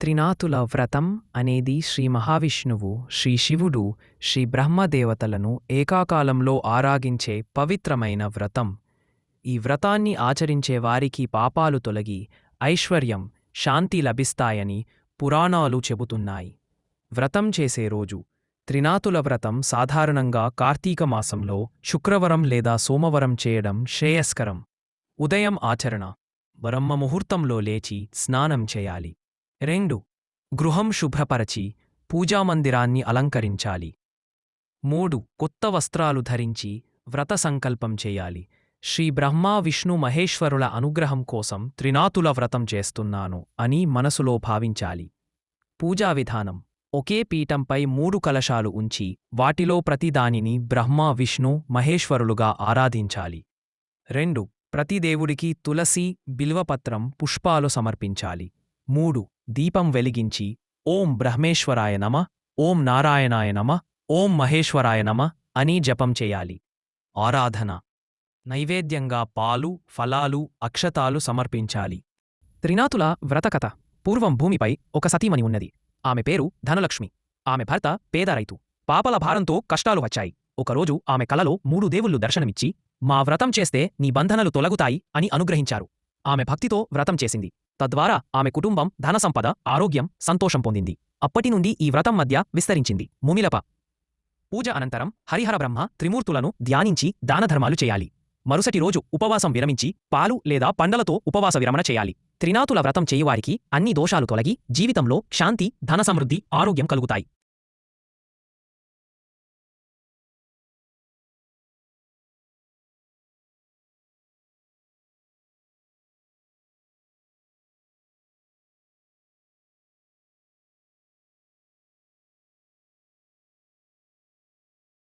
త్రినాథుల వ్రతం అనేది శ్రీ మహావిష్ణువు శ్రీ శివుడు శ్రీ బ్రహ్మదేవతలను ఏకాకాలంలో ఆరాగించే పవిత్రమైన వ్రతం. ఈ వ్రతాన్ని ఆచరించే వారికి పాపాలు తొలగి ఐశ్వర్యం శాంతి లభిస్తాయని పురాణాలు చెబుతున్నాయి. వ్రతం చేసే రోజు త్రినాతుల వ్రతం సాధారణంగా కార్తీక మాసంలో శుక్రవరం లేదా సోమవరం చేయడం శ్రేయస్కరం. ఉదయం ఆచరణ బ్రహ్మ ముహూర్తంలో లేచి స్నానం చేయాలి. రెండు. గృహం శుభ్రపరచి పూజామందిరాన్ని అలంకరించాలి. మూడు. కొత్త వస్త్రాలు ధరించి వ్రత సంకల్పం చేయాలి. శ్రీ బ్రహ్మా విష్ణు మహేశ్వరుల అనుగ్రహం కోసం త్రినాతుల వ్రతం చేస్తున్నాను అని మనసులో భావించాలి. పూజా విధానం. ఒకే పీఠంపై మూడు కలశాలు ఉంచి వాటిలో ప్రతిదానిని బ్రహ్మ విష్ణు మహేశ్వరులుగా ఆరాధించాలి. రెండు. ప్రతి దేవుడికి తులసి బిల్వపత్రం పుష్పాలు సమర్పించాలి. మూడు. దీపం వెలిగించి ఓం బ్రహ్మేశ్వరాయ నమ ఓం నారాయణాయ నమ ఓం మహేశ్వరాయ నమ అని జపం చేయాలి. ఆరాధన. నైవేద్యంగా పాలు ఫలాలు అక్షతాలు సమర్పించాలి. త్రినాథుల వ్రతకథ పూర్వం భూమిపై ఒక సతీమణి ఉన్నది. ఆమె పేరు ధనలక్ష్మి. ఆమె భర్త పేద రైతు. పాపల భారంతో కష్టాలు వచ్చాయి. ఒకరోజు ఆమె కలలో మూడు దేవుళ్ళు దర్శనమిచ్చి మా వ్రతం చేస్తే నీ బంధనలు తొలగుతాయి అని అనుగ్రహించారు. ఆమె భక్తితో వ్రతం చేసింది. తద్వారా ఆమె కుటుంబం ధనసంపద ఆరోగ్యం సంతోషం పొందింది. అప్పటి నుండి ఈ వ్రతం మధ్య విస్తరించింది. ముమిలప పూజ అనంతరం హరిహర బ్రహ్మ త్రిమూర్తులను ధ్యానించి దానధర్మాలు చేయాలి. మరుసటి రోజు ఉపవాసం విరమించి పాలు లేదా పండలతో ఉపవాస విరమణ చేయాలి. త్రినాతుల వ్రతం చేయువారికి అన్ని దోషాలు తొలగి జీవితంలో శాంతి ధనసమృద్ధి ఆరోగ్యం కలుగుతాయి.